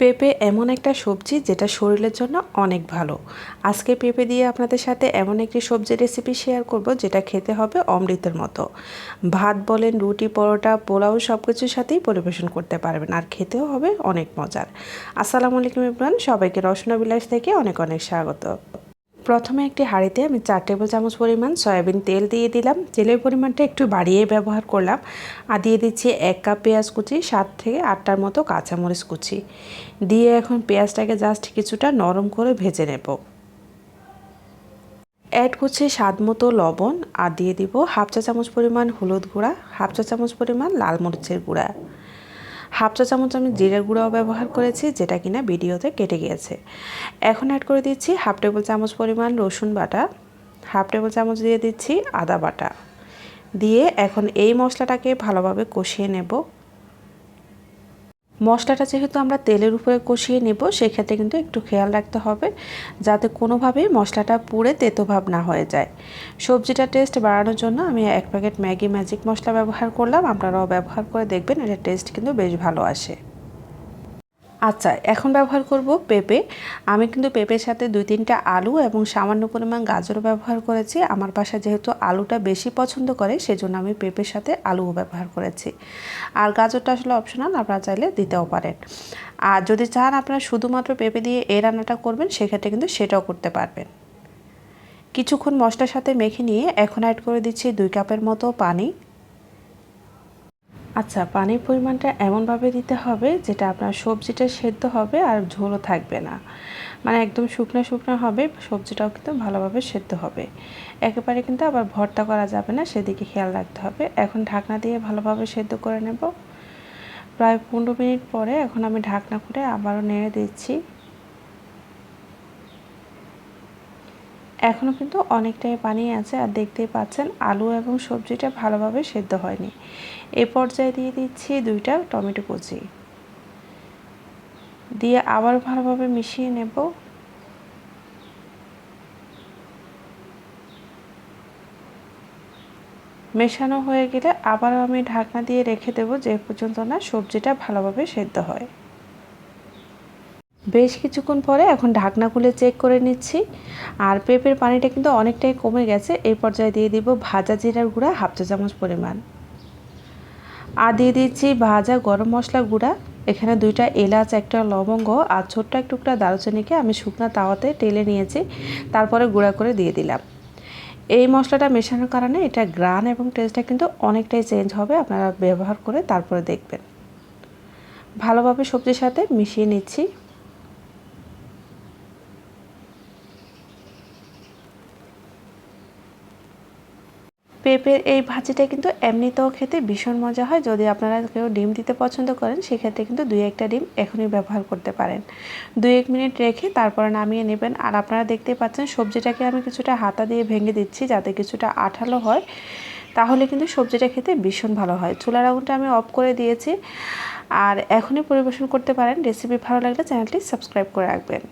পেঁপে এমন একটা সবজি যেটা শরীরের জন্য অনেক ভালো। আজকে পেঁপে দিয়ে আপনাদের সাথে এমন একটি সবজি রেসিপি শেয়ার করব যেটা খেতে হবে অমৃতের মতো। ভাত বলেন, রুটি, পরোটা, পোলাও সব কিছুর সাথেই পরিবেশন করতে পারবেন আর খেতেও হবে অনেক মজার। আসসালামু আলাইকুম ইমরান সবাইকে রসনা বিলাস থেকে অনেক অনেক স্বাগত। প্রথমে একটি হাঁড়িতে আমি চার টেবিল চামচ পরিমাণ সয়াবিন তেল দিয়ে দিলাম। তেলের পরিমাণটা একটু বাড়িয়ে ব্যবহার করলাম। আর দিয়ে দিচ্ছি এক কাপ পেঁয়াজ কুচি, সাত থেকে আটটার মতো কাঁচামরিচ কুচি। দিয়ে এখন পেঁয়াজটাকে জাস্ট কিছুটা নরম করে ভেজে নেব। অ্যাড করছি স্বাদ মতো লবণ। আর দিয়ে দিব হাফ চা চামচ পরিমাণ হলুদ গুঁড়া, হাফ চা চামচ পরিমাণ লাল মরিচের গুঁড়া। হাফ চা চামচ আমি জিরের গুঁড়াও ব্যবহার করেছি, যেটা কিনা ভিডিওতে কেটে গিয়েছে। এখন অ্যাড করে দিচ্ছি হাফ টেবিল চামচ পরিমাণ রসুন বাটা, হাফ টেবিল চামচ দিয়ে দিচ্ছি আদা বাটা। দিয়ে এখন এই মশলাটাকে ভালোভাবে কষিয়ে নেব। মশলাটা যেহেতু আমরা তেলের উপরে কষিয়ে নেব, সেক্ষেত্রে কিন্তু একটু খেয়াল রাখতে হবে যাতে কোনোভাবেই মশলাটা পুড়ে তেতোভাব না হয়ে যায়। সবজিটা টেস্ট বাড়ানোর জন্য আমি এক প্যাকেট ম্যাগি ম্যাজিক মশলা ব্যবহার করলাম। আপনারাও ব্যবহার করে দেখবেন এটা টেস্ট কিন্তু বেশ ভালো আসে। আচ্ছা এখন ব্যবহার করব পেঁপে। আমি কিন্তু পেঁপের সাথে দুই তিনটা আলু এবং সামান্য পরিমাণ গাজরও ব্যবহার করেছি। আমার বাসা যেহেতু আলুটা বেশি পছন্দ করে, সেজন্য আমি পেঁপের সাথে আলুও ব্যবহার করেছি। আর গাজরটা আসলে অপশনাল আপনারা চাইলে দিতেও পারেন। আর যদি চান আপনারা শুধুমাত্র পেঁপে দিয়ে এই রান্নাটা করবেন, সেক্ষেত্রে কিন্তু সেটাও করতে পারবেন। কিছুক্ষণ মশলার সাথে মেখে নিয়ে এখন অ্যাড করে দিচ্ছি দুই কাপের মতো পানি। আচ্ছা পানির পরিমাণটা এমনভাবে দিতে হবে যেটা আপনার সবজিটা সেদ্ধ হবে আর ঝোলও থাকবে না। মানে একদম শুকনো শুকনো হবে, সবজিটাও কিন্তু ভালোভাবে সেদ্ধ হবে। একেবারে কিন্তু আবার ভর্তা করা যাবে না, সেদিকে খেয়াল রাখতে হবে। এখন ঢাকনা দিয়ে ভালোভাবে সেদ্ধ করে নেব। প্রায় পনেরো মিনিট পরে এখন আমি ঢাকনা করে আবারও নেড়ে দিচ্ছি। এখনও কিন্তু অনেকটাই পানি আছে আর দেখতেই পাচ্ছেন আলু এবং সবজিটা ভালোভাবে সেদ্ধ হয়নি। এ পর্যায়ে দিয়ে দিচ্ছি দুইটা টমেটো কুচি। দিয়ে আবার ভালোভাবে মিশিয়ে নেব। মেশানো হয়ে গেলে আবার আমি ঢাকনা দিয়ে রেখে দেবো যে পর্যন্ত না সবজিটা ভালোভাবে সেদ্ধ হয়। বেশ কিছুক্ষণ পরে এখন ঢাকনা খুলে চেক করে নিচ্ছি। আর পেঁপের পানিটা কিন্তু অনেকটাই কমে গেছে। এই পর্যায়ে দিয়ে দিব ভাজা জিরার গুঁড়া, হাফ চা চামচ পরিমাণ। আর দিয়ে দিচ্ছি ভাজা গরম মশলা গুঁড়া। এখানে দুইটা এলাচ, একটা লবঙ্গ আর ছোট্ট এক টুকরা দারুচিনিকে আমি শুকনা তাওয়াতে টেলে নিয়েছি। তারপরে গুঁড়া করে দিয়ে দিলাম। এই মশলাটা মেশানোর কারণে এটা গ্রান এবং টেস্টটা কিন্তু অনেকটাই চেঞ্জ হবে। আপনারা ব্যবহার করে তারপরে দেখবেন। ভালোভাবে সবজির সাথে মিশিয়ে নিচ্ছি। পেঁপের এই ভাজিটা কিন্তু এমনিতেও খেতে ভীষণ মজা হয়। যদি আপনারা কেউ ডিম দিতে পছন্দ করেন, সেক্ষেত্রে কিন্তু দুই একটা ডিম এখনই ব্যবহার করতে পারেন। দুই এক মিনিট রেখে তারপরে নামিয়ে নেবেন। আর আপনারা দেখতে পাচ্ছেন, সবজিটাকে আমি কিছুটা হাতা দিয়ে ভেঙে দিচ্ছি যাতে কিছুটা আঠালো হয়। তাহলে কিন্তু সবজিটা খেতে ভীষণ ভালো হয়। চুলার আগুনটা আমি অফ করে দিয়েছি। আর এখনই পরিবেশন করতে পারেন। রেসিপি ভালো লাগলে চ্যানেলটি সাবস্ক্রাইব করে রাখবেন।